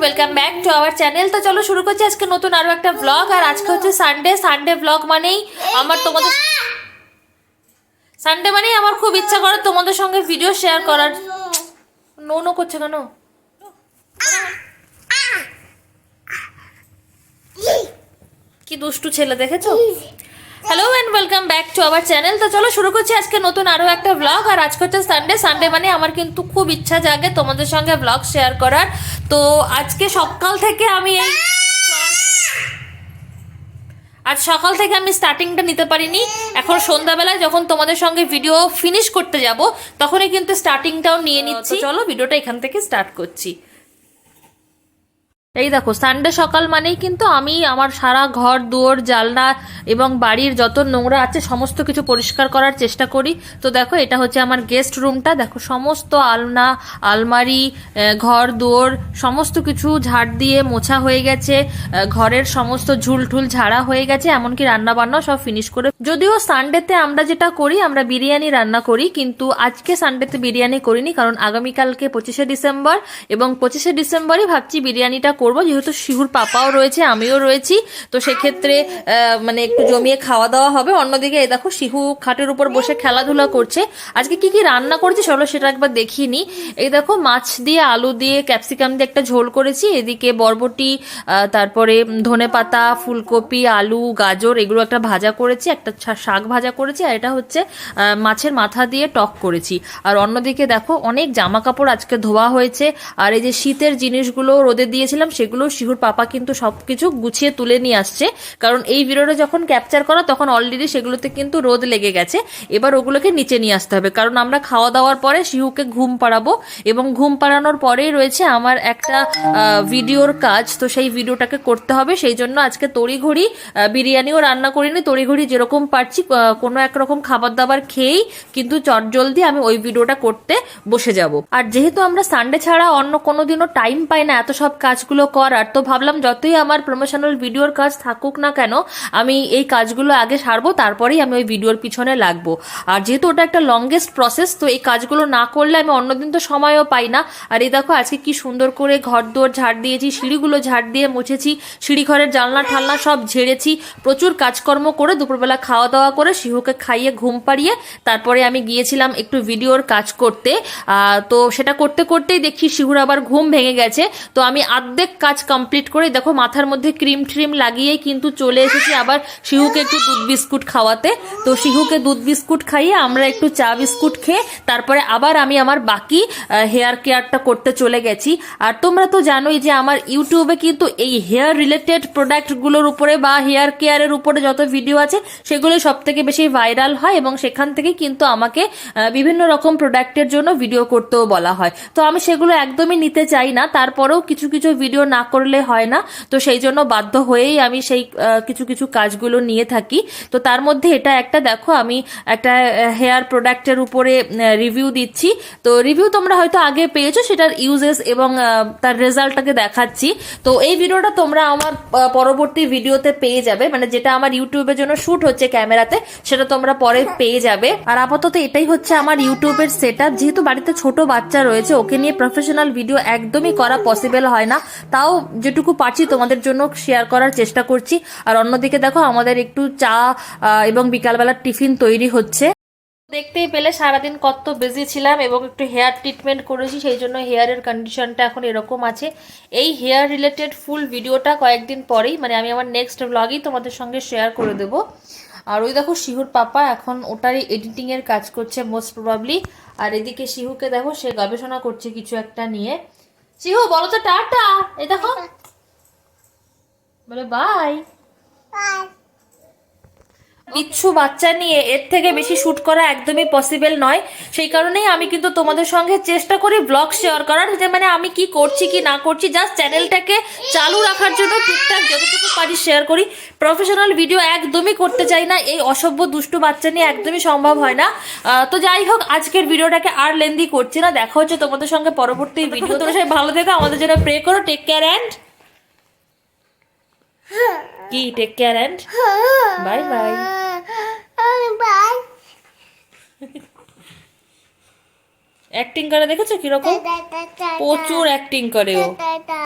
Welcome back to our channel তো চলো শুরু করছি আজকে নতুন আরও একটা ব্লগ আর আজকে হচ্ছে সানডে সানডে ব্লগ মানেই আমার তোমাদের সানডে মানেই আমার খুব ইচ্ছা করে তোমাদের সঙ্গে ভিডিও শেয়ার করার। নো নো করছে কেন? কি দুষ্টু ছেলে দেখেছ? Hello and welcome back to our channel তো চলো শুরু করছি আজকে নতুন আরও একটা ব্লগ আর আজকে হচ্ছে সানডে সানডে মানে আমার কিন্তু খুব ইচ্ছা জাগে তোমাদের সঙ্গে ব্লগ শেয়ার করার। তো আজকে সকাল থেকে আমি এই আজ সকাল থেকে আমি স্টার্টিংটা নিতে পারিনি। এখন সন্ধ্যাবেলায় যখন তোমাদের সঙ্গে ভিডিও ফিনিশ করতে যাব তখনই কিন্তু স্টার্টিংটাও নিয়ে নিচ্ছি। চলো ভিডিওটা এখান থেকে স্টার্ট করছি। এই দেখো সানডে সকাল মানেই কিন্তু আমি আমার সারা ঘর, দুয়ার জালনা এবং বাড়ির যত নোংরা আছে সমস্ত কিছু পরিষ্কার করার চেষ্টা করি। তো দেখো, এটা হচ্ছে আমার গেস্ট রুমটা দেখো, সমস্ত আলনা, আলমারি ঘর, দুয়ার, সমস্ত কিছু ঝাড় দিয়ে মোছা হয়ে গেছে। ঘরের সমস্ত ঝুল ঠুল ঝাড়া হয়ে গেছে, এমনকি রান্না বান্না সব ফিনিশ করে। যদিও সানডেতে আমরা যেটা করি, আমরা বিরিয়ানি রান্না করি, কিন্তু আজকে সানডেতে বিরিয়ানি করিনি, কারণ আগামীকালকে পঁচিশে ডিসেম্বর এবং পঁচিশে ডিসেম্বরই ভাবছি বিরিয়ানিটা করব। যেহেতু শিহুর পাপাও রয়েছে, আমিও রয়েছি, তো সেক্ষেত্রে মানে একটু জমিয়ে খাওয়া দাওয়া হবে। অন্যদিকে এই দেখো, শিহু খাটের উপর বসে খেলাধুলা করছে। আজকে কি কি রান্না করেছি চলো সেটা একবার দেখিয়ে এই দেখো, মাছ দিয়ে, আলু দিয়ে, ক্যাপসিকাম দিয়ে একটা ঝোল করেছি। এদিকে বরবটি তারপরে ধনে পাতা, ফুলকপি, আলু, গাজর, এগুলো একটা ভাজা করেছি, একটা শাক ভাজা করেছি, আর এটা হচ্ছে মাছের মাথা দিয়ে টক করেছি। আর অন্যদিকে দেখো, অনেক জামা কাপড় আজকে ধোয়া হয়েছে। আর এই যে শীতের জিনিসগুলো রোদে দিয়েছিলাম সেগুলো শিহুর পাপা কিন্তু সবকিছু গুছিয়ে তুলে নিয়ে আসছে। কারণ এই ভিডিওটা যখন ক্যাপচার করা, তখন অলরেডি সেগুলোতে কিন্তু রোদ লেগে গেছে। এবার ওগুলোকে নিচে নিয়ে আসতে হবে। কারণ আমরা খাওয়া দাওয়ার পরে শিহুকে ঘুম পাড়াবো। এবং ঘুম পাড়ানোর পরেই রয়েছে আমার একটা ভিডিওর কাজ। তো সেই ভিডিওটাকে করতে হবে। সেই জন্য আজকে তড়িঘড়ি বিরিয়ানিও রান্না করিনি। তড়িঘড়ি যেরকম পারছি কোনো একরকম খাবার দাবার খেয়েই কিন্তু চটজলদি আমি ওই ভিডিওটা করতে বসে যাব। আর যেহেতু আমরা সানডে ছাড়া অন্য কোনো দিনও টাইম পাই না, এত সব কাজগুলো করার, তো ভাবলাম যতই আমার প্রমোশনাল ভিডিওর কাজ থাকুক না কেন, আমি এই কাজগুলো আগে সারবো, তারপরেই আমি ওই ভিডিওর পিছনে লাগবো। আর যেহেতু ওটা একটা লংগেস্ট প্রসেস তো এই কাজগুলো না করলে আমি অন্যদিন তো সময়ও পাই না। আর এই দেখো, আজকে কি সুন্দর করে ঘর দোর ঝাড় দিয়েছি, সিঁড়িগুলো ঝাড় দিয়ে মুছেছি সিঁড়ি ঘরের জানলা ঠালনা সব ঝেড়েছি, প্রচুর কাজকর্ম করে দুপুরবেলা খাওয়া দাওয়া করে শিহুকে খাইয়ে ঘুম পাড়িয়ে তারপরে আমি গিয়েছিলাম একটু ভিডিওর কাজ করতে। তো সেটা করতে করতেই দেখি শিহুর আবার ঘুম ভেঙে গেছে। তো আমি আর্ধেক কাজ কমপ্লিট করে, দেখো মাথার মধ্যে ক্রিম ট্রিম লাগিয়েই কিন্তু চলে এসেছি। আবার শিহুকে একটু দুধ বিস্কুট খাওয়াতে। তো শিহুকে দুধ বিস্কুট খাইয়ে আমরা একটু চা বিস্কুট খেয়ে, তারপরে আবার আমি আমার বাকি হেয়ার কেয়ারটা করতে চলে গেছি। আর তোমরা তো জানোই যে আমার ইউটিউবে কিন্তু এই হেয়ার রিলেটেড প্রোডাক্টগুলোর উপরে বা হেয়ার কেয়ারের উপরে যত ভিডিও আছে সেগুলো সব থেকে বেশি ভাইরাল হয় এবং সেখান থেকে কিন্তু আমাকে বিভিন্ন রকম প্রোডাক্টের জন্য ভিডিও করতেও বলা হয়। তো আমি সেগুলো একদমই নিতে চাই না। তারপরেও কিছু কিছু ভিডিও না করলে হয় না। তো সেই জন্য বাধ্য হয়েই আমি সেই কিছু কিছু কাজগুলো নিয়ে থাকি। তো তার মধ্যে এটা একটা, দেখো আমি একটা হেয়ার প্রোডাক্টের উপরে রিভিউ দিচ্ছি। তো রিভিউ তোমরা হয়তো আগে পেয়েছ সেটার ইউজেস এবং তার রেজাল্টটাকে দেখাচ্ছি। তো এই ভিডিওটা তোমরা আমার পরবর্তী ভিডিওতে পেয়ে যাবে। মানে যেটা আমার ইউটিউবের জন্য শুট হচ্ছে ক্যামেরাতে, সেটা তোমরা পরে পেয়ে যাবে। আর আপাতত এটাই হচ্ছে আমার ইউটিউবের সেট যেহেতু বাড়িতে ছোট বাচ্চা রয়েছে, ওকে নিয়ে প্রফেশনাল ভিডিও একদমই করা পসিবল হয় না। তাও যেটুকু পারছি তোমাদের জন্য শেয়ার করার চেষ্টা করছি। আর অন্যদিকে দেখো, আমাদের একটু চা এবং বিকালবেলার টিফিন তৈরি হচ্ছে। দেখতেই পেলে সারাদিন কত বিজি ছিলাম এবং একটু হেয়ার ট্রিটমেন্ট করেছি, সেই জন্য হেয়ারের কন্ডিশনটা এখন এরকম আছে। এই হেয়ার রিলেটেড ফুল ভিডিওটা কয়েকদিন পরেই মানে আমি আমার নেক্সট ব্লগেই তোমাদের সঙ্গে শেয়ার করে দেবো। আর ওই দেখো, শিহুর পাপা এখন ওটারই এডিটিংয়ের কাজ করছে মোস্ট প্রবাবলি আর এদিকে শিহুকে দেখো, সে গবেষণা করছে কিছু একটা নিয়ে। শিহু বলো তো টাটা। এই দেখো। বলে বাই। বিচ্ছু বাচ্চা নিয়ে এর থেকে বেশি শুট করা একদমই পসিবল নয়। সেই কারণেই আমি কিন্তু তোমাদের সঙ্গে চেষ্টা করি ব্লগ শেয়ার করার যে মানে আমি কি করছি কি না করছি জাস্ট চ্যানেলটাকে চালু রাখার জন্য টুকটাক যতটুকু পারি শেয়ার করি। প্রফেশনাল ভিডিও একদমই করতে চাই না এই অসভ্য দুষ্টু বাচ্চা নিয়ে একদমই সম্ভব হয় না। তো যাই হোক আজকের ভিডিওটাকে আর লেন্দি করছি না। দেখা হচ্ছে তোমাদের সঙ্গে পরবর্তী ভিডিও তোমরা সবাই ভালো থেকো আমাদের জন্য প্রে করো টেক কেয়ার অ্যান্ড কি take care and bye bye Bye. Acting করে দেখেছ কীরকম প্রচুর অ্যাক্টিং করে ও.